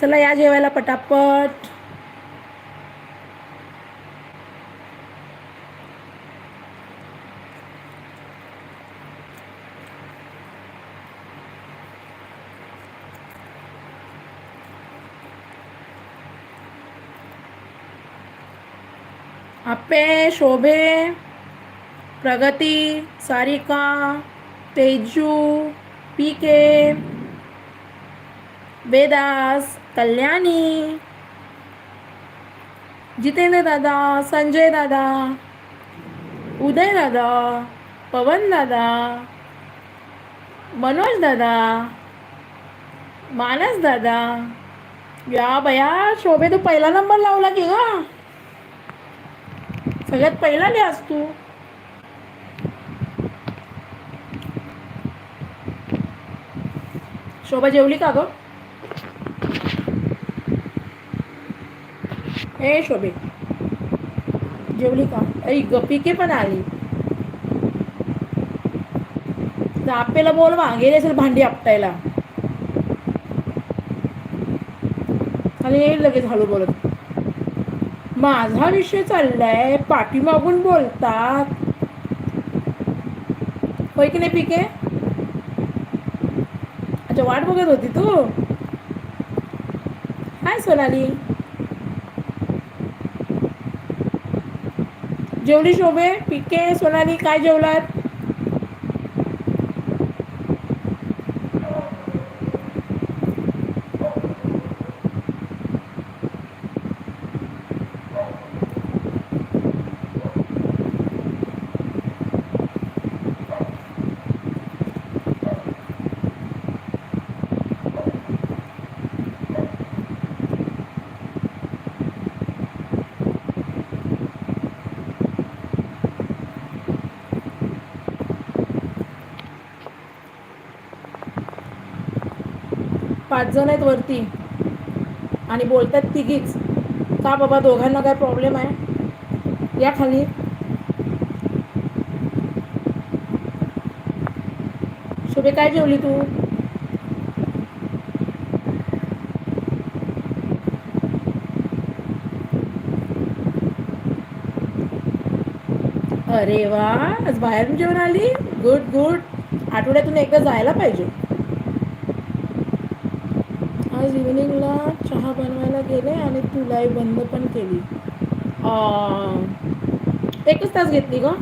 चला या जेवायला पटापट. आपे शोभे प्रगती सारिका तेजू पी के वेदास कल्याणी जितेंद्र दादा संजय दादा उदय दादा पवन दादा मनोज दादा मानस दादा. या बया शोभे तू पहिला नंबर लावला की ग? सगळ्यात पहिला लिहास तू. शोभा जेवली का गं? ए शोभे. जेवली का? अरे ग पिके पण आली. आपल्याला बोलवा गेले असेल भांडी आपटायला. आणि येईल लगेच हळू बोलत. माझा विषय चाललाय पाठीमागून बोलतात. होय की नाही पिके अच्छा वाट बघत होती तू? काय सोनाली. जेवली शोभे पिके सोनाली काय जेवलात? पाच जण आहेत वरती. आणि बोलतात तिघीच. का बाबा दोघांना काय प्रॉब्लेम आहे? या खाली. शुभे काय जेवली तू? अरे वा आज बाहेरून जेवण आली? गुड गुड आठवड्यातून एकदा जायला पाहिजे. आज इव्हिनिंगला चहा बनवायला गेले आणि तू लाईव्ह बंद पण केली. एकच तास घेतली का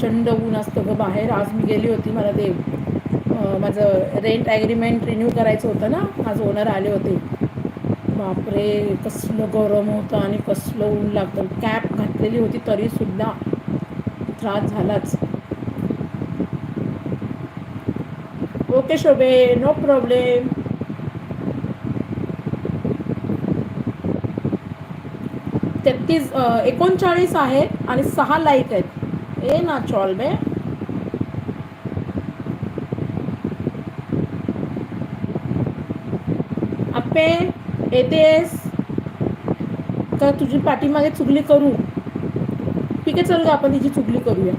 प्रचंड ऊन असतं गं बाहेर. आज मी गेली होती मला ते माझं रेंट ॲग्रीमेंट रिन्यू करायचं होतं ना आज ओनर आले होते. बापरे कसलं गरम होतं आणि कसलं ऊन लागतं. कॅप घातलेली होती तरीसुद्धा त्रास झालाच. ओके शोभे नो प्रॉब्लेम तेहतीस एकोणचाळीस आहेत आणि सहा लाईक आहेत. ए ना চলবে बे येतेस का तुझी पाठीमागे चुगली करू ठीक आहे चल ग आपण तिची चुगली करूया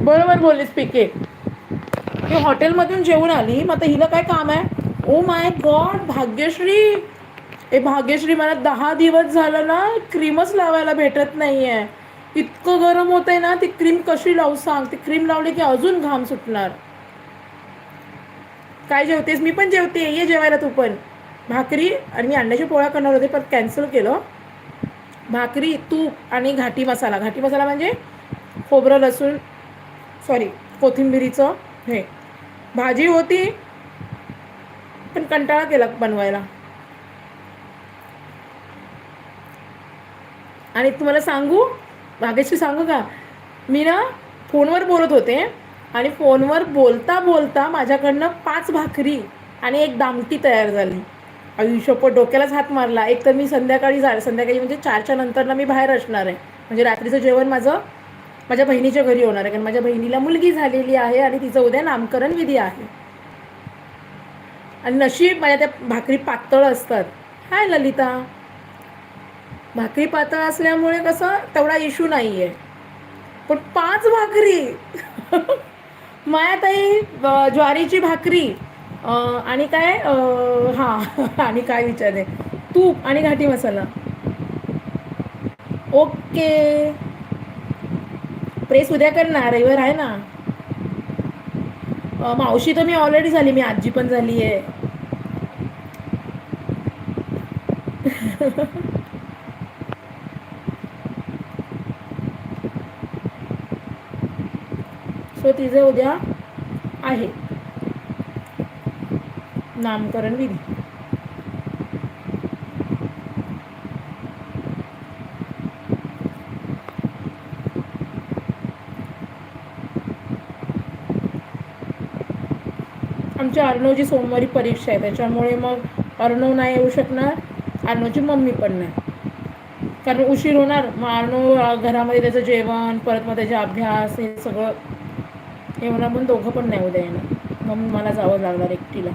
बरोबर बोललीस पिके ती हॉटेलमधून जेवून आली मग आता हिला काय काम आहे ओ माय गॉड भाग्यश्री हे भाग्यश्री मला दहा दिवस झालं ना क्रीमच लावायला भेटत नाही आहे इतकं गरम होत आहे ना ती क्रीम कशी लावू सांग? ती क्रीम लावली की अजून घाम सुटणार. काय जेवतेस? मी पण जेवते. ये जेवायला तू पण. भाकरी आणि मी अंड्याच्या पोळ्या करणार होते पण कॅन्सल केलं. भाकरी तूप आणि घाटी मसाला. घाटी मसाला म्हणजे खोबरं लसूण सॉरी कोथिंबिरीचं हे. भाजी होती पण कंटाळा केला बनवायला. आणि तुम्हाला सांगू भाग्यश्री सांगू का? मी ना फोनवर बोलत होते आणि फोनवर बोलता बोलता माझ्याकडनं पाच भाकरी आणि एक दामटी तयार झाली. आयुष्यपट डोक्यालाच हात मारला. एक तर मी संध्याकाळी जा संध्याकाळी म्हणजे चारच्या नंतर ना मी बाहेर असणार आहे. म्हणजे रात्रीचं जेवण माझं माझ्या बहिणीच्या घरी होणार आहे. कारण माझ्या बहिणीला मुलगी झालेली आहे आणि तिचं उद्या नामकरण विधी आहे. आणि नशीब माझ्या त्या भाकरी पातळ असतात. हाय ललिता. भाकरी पातळ असल्यामुळे कसं तेवढा इश्यू नाही आहे पण पाच भाकरी. मायाताई ज्वारीची भाकरी आणि काय हां आणि काय विचारले तूप आणि घाटी मसाला. ओके. प्रेस उद्या करणार रविवार आहे ना? मावशी तर मी ऑलरेडी झाली मी आजी पण झाली आहे तिचे उद्या आहे. नामकरण विधी. आमची अर्णवची सोमवारी परीक्षा आहे त्याच्यामुळे मग अर्णव नाही येऊ शकणार अर्णवची मम्मी पण नाही. कारण उशीर होणार मग अर्णव घरामध्ये त्याचं जेवण परत मग त्याचा अभ्यास हे सगळं हे पण दोघं पण नाही उद्या येणार. मग मला जावं लागणार एकटीला.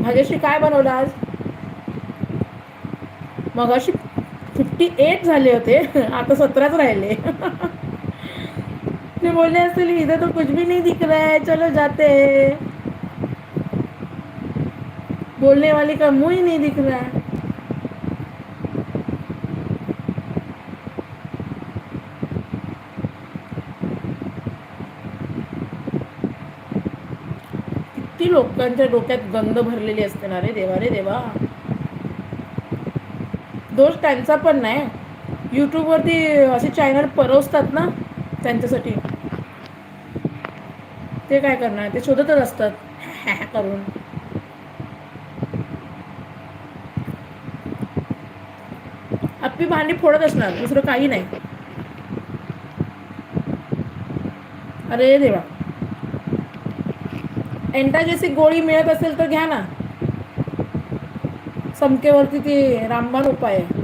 माझ्याशी काय बनवलं आज? मग अशी फिफ्टी एट झाले होते. आता सतराच राहिले. ते बोलले असतील इधर तो कुछ भी नहीं दिख रहा है चलो जाते. बोलने वाले का मुंह ही नहीं दिख रहा है। किती लोकांच्या डोक्यात गंध भरलेली असते ना रे देवा रे देवा. दोष त्यांचा पण नाही. यूट्यूबवरती असे चॅनल परवसतात ना त्यांच्यासाठी. ते काय करणार? ते शोधतच असतात. करून. अप्पी भांडी फोडत असणार दुसरं काही नाही. अरे देवा. एन्टाजेसिक गोळी मिळत असेल तर घ्या ना. समकेवरती ती रामबाण उपाय आहे.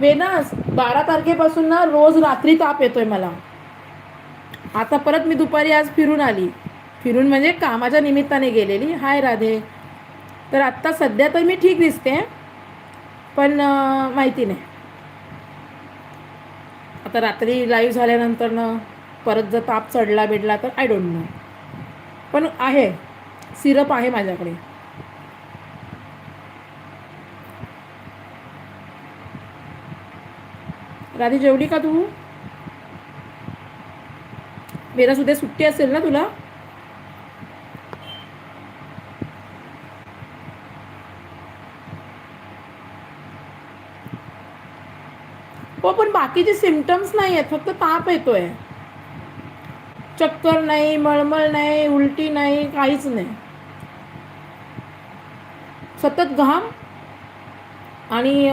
वेदास बारा तारखेपासून ना रोज रात्री ताप येतोय मला. आता परत मी दुपारी आज फिरून आली. फिरून म्हणजे कामाच्या निमित्ताने गेलेली. हाय राधे. तर आत्ता सध्या तर मी ठीक दिसते पण माहिती नाही. आता रात्री लाईव्ह झाल्यानंतर ना परत जर ताप चढला बिडला तर आय डोंट नो पण आहे सिरप आहे माझ्याकडे. राधी जेवली का तू? वेळा उद्या सुट्टी असेल ना तुला? बाकीचे सिमटम्स नाही आहेत फक्त ताप येतोय. चक्कर नाही मळमळ नाही उलटी नाही काहीच नाही. सतत घाम आणि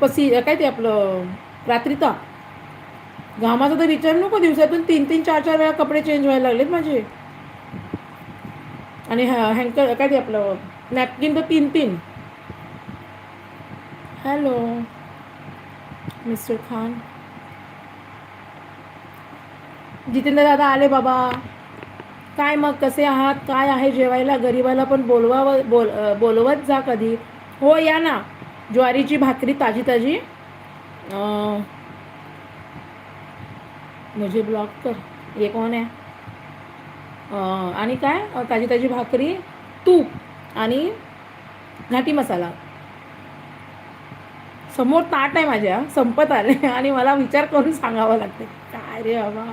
पसी काय ते आपलं रात्री ताप घामाचा तर विचार नको दिवसातून तीन तीन चार चार वेळा कपडे चेंज व्हायला लागलेत माझे. आणि हँकर काय ते आपलं नॅपकिन तर तीन तीन. Hello mister Khan. जितेंद्र दादा आले बाबा। काय मग कसे आहात? काय आहे जेवायला? गरीबाला पण बोलवावं बोल बोलवत जा कधी? हो या ना. ज्वारीची भाकरी ताजी ताजी मुझे ब्लॉक कर. ये कोण आहे? आणि काय? ताजी ताजी भाकरी तूप आणि घाटी मसाला. समोर ताट आहे माझ्या संपत आले आणि मला विचार करून सांगावं लागते. काय रे बाबा?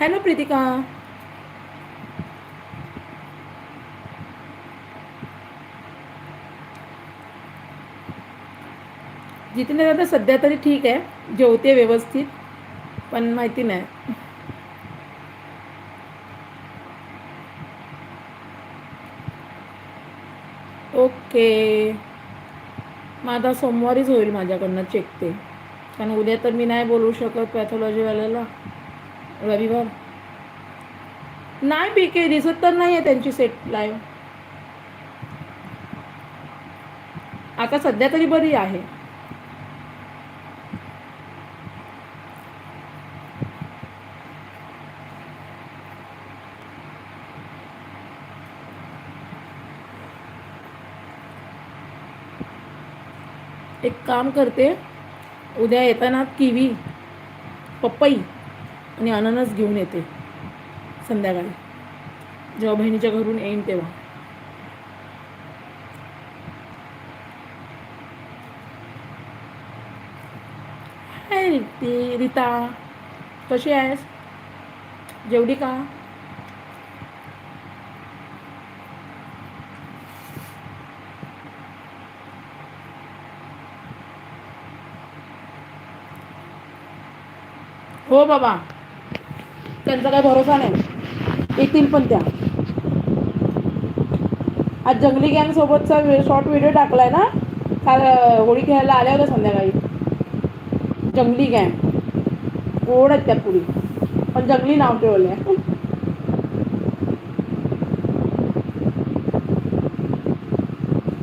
हॅलो प्रीतिका. जिथे दादा सध्या तरी ठीक आहे. जेवते व्यवस्थित पण माहिती नाही. ओके. माझा सोमवारीच होईल माझ्याकडनं चेक ते. कारण उद्या तर मी नाही बोलू शकत पॅथॉलॉजीवाल्याला रविवार. नाही पी के दिसत तर नाही आहे त्यांची सेट लाईव्ह आता सध्या तरी बरी आहे एक काम करते. उद्या येताना किवी पपई आणि अननस घेऊन येते संध्याकाळी. जेव्हा बहिणीच्या घरून येईन तेव्हा. हाय रिती रीता कशी आहेस? जेवढी का? हो बाबा. त्यांचा काही भरोसा नाही. येतील पण त्या आज जंगली गँग सोबतचा शॉर्ट व्हिडिओ टाकलाय ना? काल होळी खेळायला आल्या होत्या संध्याकाळी. जंगली गँग. गोड आहेत त्या पुरी. पण जंगली नाव ठेवलंय.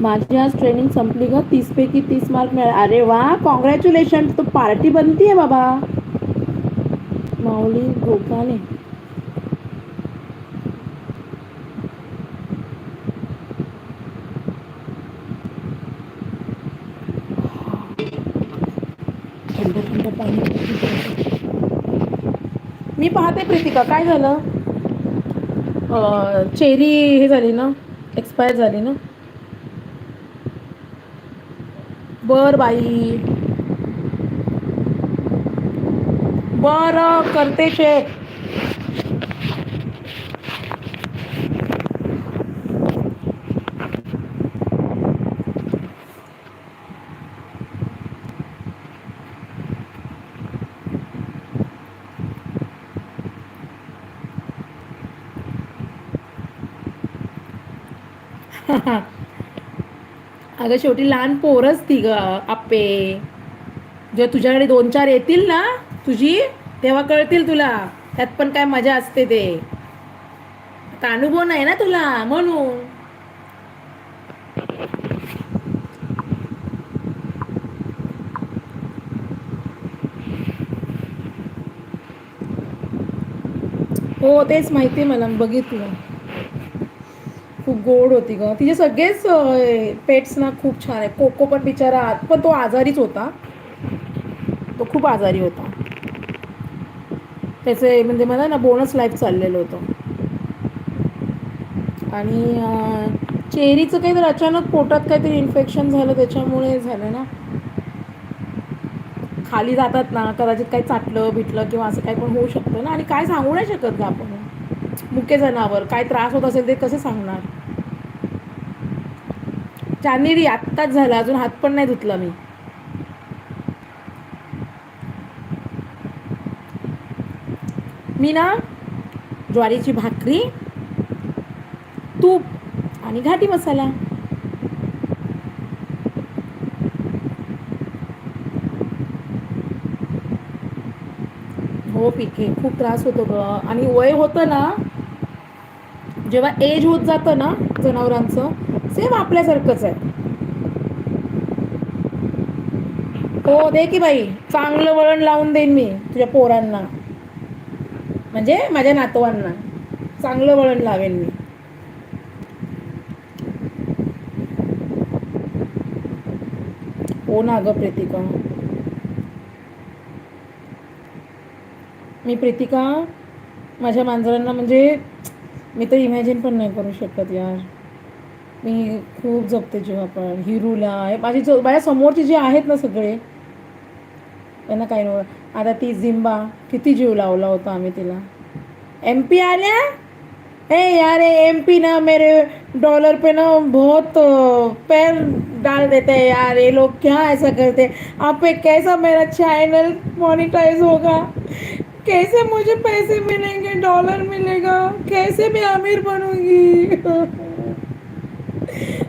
माझी आज ट्रेनिंग संपली ग. तीस पैकी तीस मार्क मिळाले अरे वा कॉंग्रॅच्युलेशन तू पार्टी बनतीये बाबा. माऊली गोकाले थंड थंड पाणी. मी पाहते प्रीतिका. काय झालं? चेरी हे झाली ना? एक्सपायर झाली ना? बर बाई. बर करते चेक अगं शेवटी लहान पोरच ती ग आप्पे. जेव्हा तुझ्याकडे दोन चार येतील ना तुझी तेव्हा कळतील तुला त्यात पण काय मजा असते ते. आता अनुभव नाही ना तुला म्हणून. हो तेच माहिती मला बघितलं. खूप गोड होती ग. तिचे सगळेच पेट्स ना खूप छान आहे कोको पण बिचारा पण तो आजारीच होता. तो खूप आजारी होता. त्याचे म्हणजे मला ना बोनस लाईफ चाललेलं होतं. आणि चेरीचं चेरीचं काहीतरी अचानक पोटात काहीतरी इन्फेक्शन झालं त्याच्यामुळे झालं ना. खाली जातात ना कदाचित काही चाटलं बिटलं किंवा असं काही पण होऊ शकतं ना. आणि काय सांगू नाही शकत का आपण. मुके जनावर काय त्रास होत असेल ते कसे सांगणार? चांदेरी आत्ताच झाला अजून हात पण नाही धुतला मी. मी ना ज्वारीची भाकरी तूप आणि घाटी मसाला. हो पिके खूप त्रास होतो ग. आणि वय होतं ना जेव्हा एज होत जातं ना जनावरांचं सेम आपल्यासारखंच आहे. हो दे की बाई चांगलं वळण लावून देईन मी तुझ्या पोरांना. म्हणजे माझ्या नातवांना. चांगलं वळण लावेन मी. हो ना गं प्रीतिका. मी प्रीतिका माझ्या मांजरांना म्हणजे मी तर इमॅजिन पण नाही करू शकत यार. मी खूप जपते जेव्हा पण. हिरूला माझी जो माझ्या समोरचे जे आहेत ना सगळे त्यांना काही नव्हतं. आता ती झिम्बा किती जीव लावला होता आम्ही तिला. एम पी आल्या? ए यार एम पी ना मेरे डॉलर पे ना बहुत पैर डाल देते हैं यार. ये लोग क्या ऐसा करते आप पे कैसा मेरा चैनल मोनिटाइज होगा? कैसे मुझे पैसे मिलेंगे? डॉलर मिलेगा? कैसे मैं अमीर बनूँगी?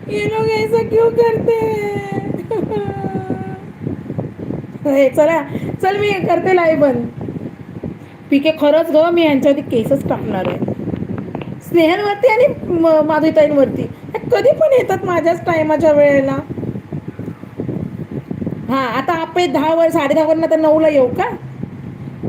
ये लोग ऐसा क्यों करते हैं? हे, चला चल मी करते लाईव्ह बंद. पीके खरंच ग मी यांच्यावरती केसच टाकणार आहे. स्नेहांवरती आणि माधुताईंवरती. कधी पण येतात माझ्याच टायमाच्या वेळेला. हा आता आपे दहा वर साडे दहा वरनं तर नऊला येऊ का?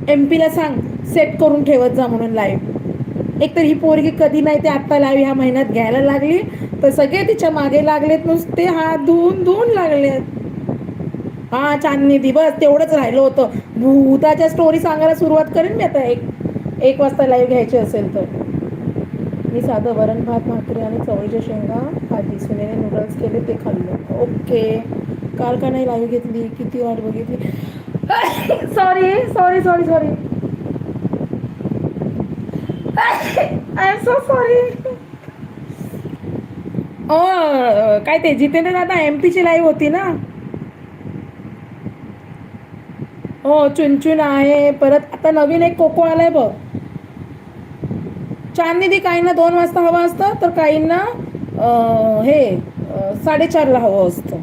एम पीला सांग सेट करून ठेवत जा म्हणून लाईव्ह एक तर ही पोरगी कधी नाही ते आत्ता लाईव्ह ह्या महिन्यात घ्यायला लागली तर सगळे तिच्यामागे लागलेत नुसते हात धुवून धुवून लागलेत. हा चांदणी बस तेवढंच राहिलं होतं. भूताच्या स्टोरी सांगायला सुरुवात करेन मी आता. एक एक वाजता लाईव्ह घ्यायची असेल तर. मी साधं वरण भात भाकरी आणि चवळीच्या शेंगा भाजी सुनेने नूडल्स केले ते खाल्लं. ओके. काल का नाही लाईव्ह घेतली? किती वाट बघितली? Sorry sorry sorry sorry I am so sorry काय ते जितेंद्र दादा एम पीची लाईव्ह होती ना? हो चुनचुन आहे. परत आता नवीन एक कोको आलाय बघ. चांदणी काहींना दोन वाजता हवं असतं तर काहींना हे साडेचारला हवं असतं.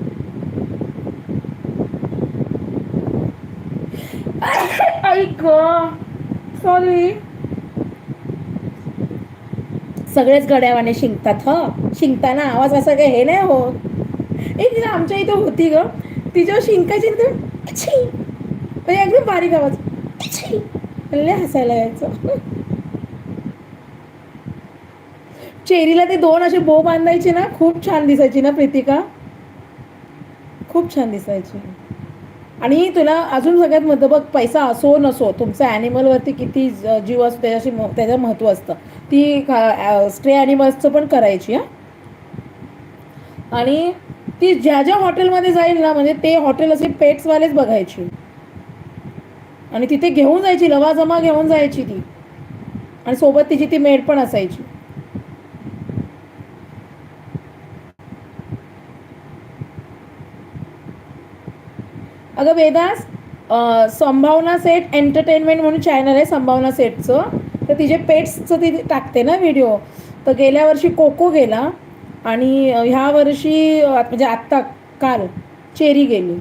ऐक सॉरी सगळेच गड्यावाने शिंकतात ह. शिंकताना आवाज असा काही हे नाही हो एक तिला आमच्या इथं होती ग. तिच्यावर शिंकायची ना म्हणजे एकदम बारीक आवाज. छी लय हसायला यायचं. चेरीला ते दोन असे बो बांधायचे ना खूप छान दिसायची ना प्रीतिका? खूप छान दिसायची. आणि तुला अजून सगळ्यात महत्त्व बघ पैसा असो नसो तुमचं ॲनिमलवरती किती जीव असतो त्याच्याशी त्याचं महत्त्व असतं. ती स्ट्रे ॲनिमल्सचं पण करायची हा. आणि ती ज्या ज्या हॉटेलमध्ये जाईल ना म्हणजे ते हॉटेल असे पेट्सवालेच बघायची. आणि तिथे घेऊन जायची लवाजमा घेऊन जायची ती. आणि सोबत तिची ती मेड पण असायची. अगं वेदास संभावना सेट एंटरटेनमेंट म्हणून चॅनल आहे संभावना सेटचं. तर तिचे पेट्सचं ती टाकते ना व्हिडिओ तर गेल्या वर्षी कोको गेला आणि ह्या वर्षी म्हणजे आत्ता काल चेरी गेली.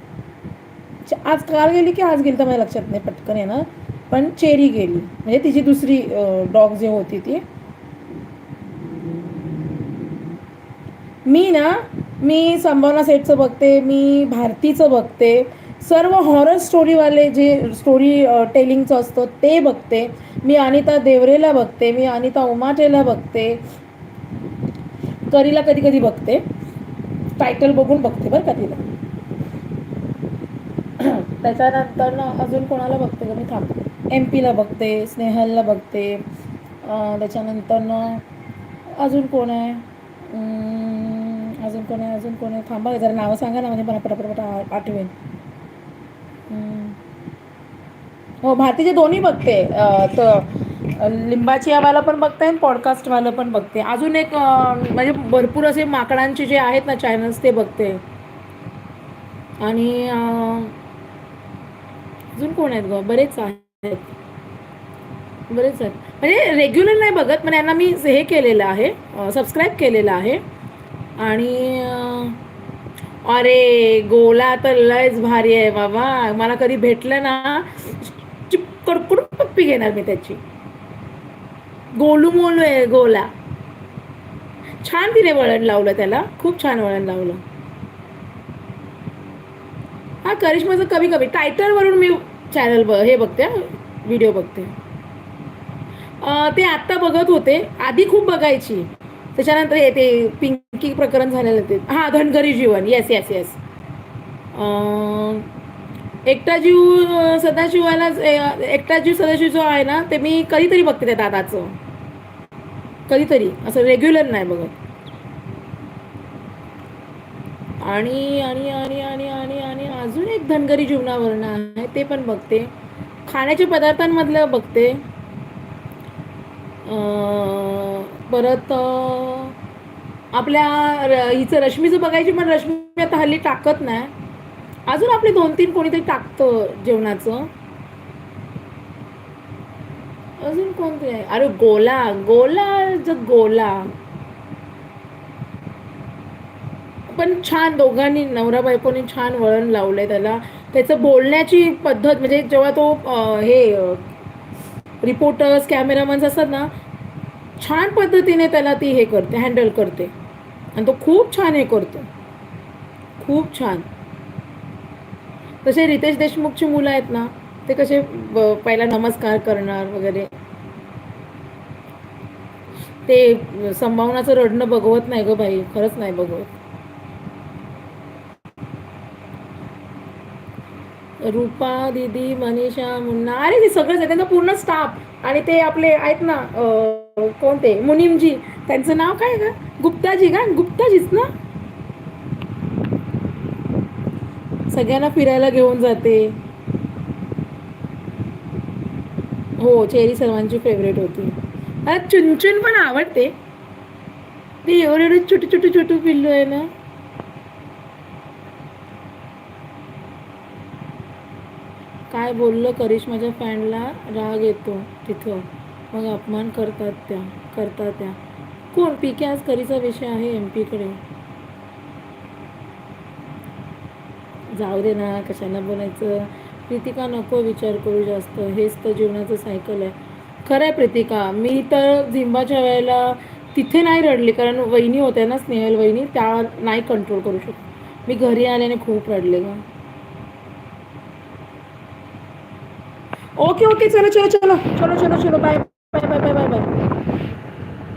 आज काल गेली की आज गेली तर मला लक्षात नाही पटकन येणार. पण चेरी गेली. म्हणजे तिची दुसरी डॉग जी होती ती. मी ना मी संभावना सेटचं बघते मी भारतीचं बघते. सर्व हॉरर स्टोरीवाले जे स्टोरी टेलिंगचं असतं ते बघते. मी अनिता देवरेला बघते मी अनिता उमाटेला बघते. करीला कधी कधी बघते. टायटल बघून बघते बरं का तिला. त्याच्यानंतर ना अजून कोणाला बघते का मी थांबते एम पीला बघते स्नेहलला बघते त्याच्यानंतर ना अजून कोण आहे? अजून कोण आहे? अजून कोण आहे? थांबा जरा नावं सांगा ना म्हणजे मला पटापट आठवेन हो भारतीचे दोन्ही बघते. तर लिंबाची आवाला पण बघते आणि पॉडकास्टवालं पण बघते. अजून एक म्हणजे भरपूर असे माकडांचे जे आहेत ना चॅनल्स ते बघते. आणि अजून कोण आहेत ग? बरेच आहेत. बरेच आहेत. म्हणजे रेग्युलर नाही बघत पण यांना मी हे केलेलं आहे सबस्क्राईब केलेलं आहे. आणि अरे गोला तर लयच भारी आहे बाबा. मला कधी भेटलं ना कडकडून पप्पी घेणार मी त्याची. गोलू मोलू आहे गोला. छान तिने वळण लावलं त्याला. खूप छान वळण लावलं. करिश्माचं कमी कमी टायटलवरून मी चॅनल ब हे बघते व्हिडिओ बघते. ते आत्ता बघत होते. आधी खूप बघायची. त्याच्यानंतर हे ते पिंकी प्रकरण झालेलं ते. हां धनगरी जीवन. येस येस येस एकटा जीव सदाशिवाला अं, एकटा जीव सदाशिव जो आहे ना ते मी कधीतरी बघते त्या दादाचं. कधीतरी. असं रेग्युलर नाही बघत. आणि आणि आणि आणि आणि आणि अजून एक धनगरी जीवनावरण आहे ते पण बघते. खाण्याच्या पदार्थांमधलं बघते. परत आपल्या हिचं रश्मीचं बघायची पण रश्मी आता हल्ली टाकत नाही. अजून आपले दोन तीन कोणीतरी टाकतं जेवणाचं. अजून कोणते? अरे गोला गोला ज गोला. पण छान दोघांनी नवरा बायकोनी छान वळण लावलंय त्याला. त्याचं बोलण्याची पद्धत म्हणजे जेव्हा तो अं, हे रिपोर्टर्स कॅमेरामन्स असतात ना छान पद्धतीने त्याला ती हे करते हँडल करते. आणि तो खूप छान हे करतो. खूप छान. तसे रितेश देशमुखची मुलं आहेत ना ते कसे ब- पहिला नमस्कार करणार वगैरे. ते संभावनाचं रडणं बघवत नाही ग बाई खरंच नाही बघवत. रूपा दीदी मनीषा मुन्ना. अरे ते सगळंच आहे त्यांचा पूर्ण स्टाफ आणि ते आपले आहेत ना कोणते? कोण ते मुनीमजी. त्यांचं नाव काय का गुप्ताजी का? गुप्ताजीच ना? सगळ्यांना फिरायला घेऊन जाते. हो चेरी सर्वांची फेवरेट होती. मला चुनचुन पण आवडते. ते एवढे एवढे छोटे छोटे छोटे पिल्लू आहे ना? काय बोललं करिश्माच्या फॅनला राग येतो तिथं. मग अपमान करतात त्या करतात त्या. कोण? पी के आज करीचा विषय आहे एम पीकडे. जाऊ दे ना कशाला बोलायचं? प्रीतिका नको विचार करू जास्त. हेच तर जीवनाचं सायकल आहे. खरं आहे प्रीतिका मी तर झिंबाच्या वेळेला तिथे नाही रडली कारण वहिनी होत्या ना स्नेहल वहिनी त्या नाही कंट्रोल करू शकत. मी घरी आल्याने खूप रडले गं. ओके ओके चलो चलो चलो चलो चलो चलो bye bye bye bye bye bye